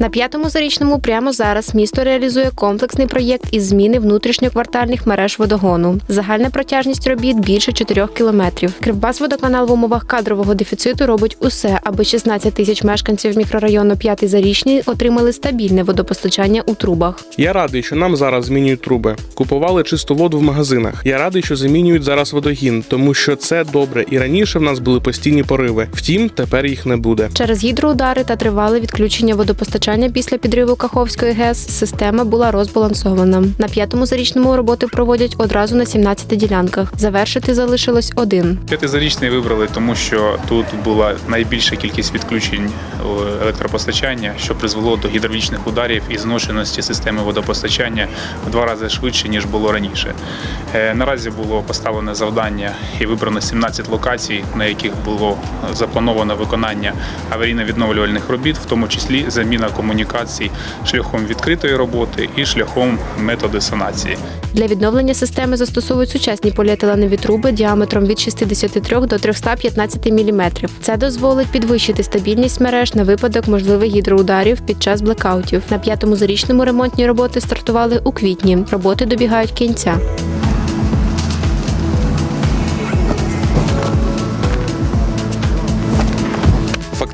На п'ятому зарічному прямо зараз місто реалізує комплексний проєкт із зміни внутрішньоквартальних мереж водогону. Загальна протяжність робіт більше 4 кілометрів. Кривбасводоканал в умовах кадрового дефіциту робить усе, аби 16 тисяч мешканців мікрорайону П'ятий Зарічний отримали стабільне водопостачання у трубах. Я радий, що нам зараз змінюють труби. Купували чисту воду в магазинах. Я радий, що замінюють зараз водогін, тому що це добре. І раніше в нас були постійні пориви. Втім, тепер їх не буде. Через гідроудари та тривале відключення водопостачання після підриву Каховської ГЕС система була розбалансована. На п'ятому зарічному роботи проводять одразу на 17 ділянках. Завершити залишилось один. П'ятизарічний вибрали, тому що тут була найбільша кількість відключень е, електропостачання, що призвело до гідравлічних ударів і зношеності системи водопостачання в два рази швидше ніж було раніше. Е, Наразі було поставлене завдання і вибрано 17 локацій, на яких було заплановано виконання аварійно-відновлювальних робіт, в тому числі заміна комунікацій шляхом відкритої роботи і шляхом методу санації. Для відновлення системи застосовують сучасні поліетиленові труби діаметром від 63 до 315 мм. Це дозволить підвищити стабільність мереж на випадок можливих гідроударів під час блекаутів. На п'ятому зарічному ремонтні роботи стартували у квітні. Роботи добігають кінця.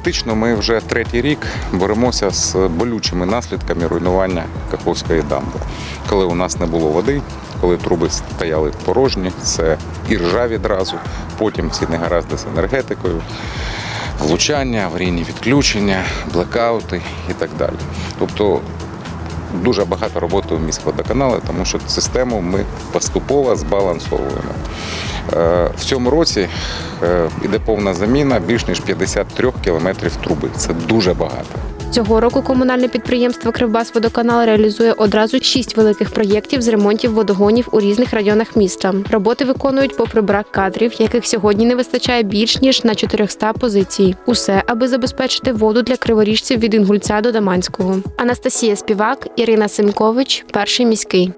Фактично, ми вже третій рік боремося з болючими наслідками руйнування Каховської дамби. Коли у нас не було води, коли труби стояли порожні, це і ржа відразу, потім ці негаразди з енергетикою, влучання, аварійні відключення, блекаути і так далі. Тобто дуже багато роботи у міськводоканалі, тому що систему ми поступово збалансовуємо. Е, В цьому році е, іде повна заміна більш ніж 53 кілометрів труби. Це дуже багато. Цього року комунальне підприємство Кривбасводоканал реалізує одразу шість великих проєктів з ремонтів водогонів у різних районах міста. Роботи виконують попри брак кадрів, яких сьогодні не вистачає більш ніж на 400 позицій. Усе, аби забезпечити воду для криворіжців від Інгульця до Даманського. Анастасія Співак, Ірина Симкович, перший міський.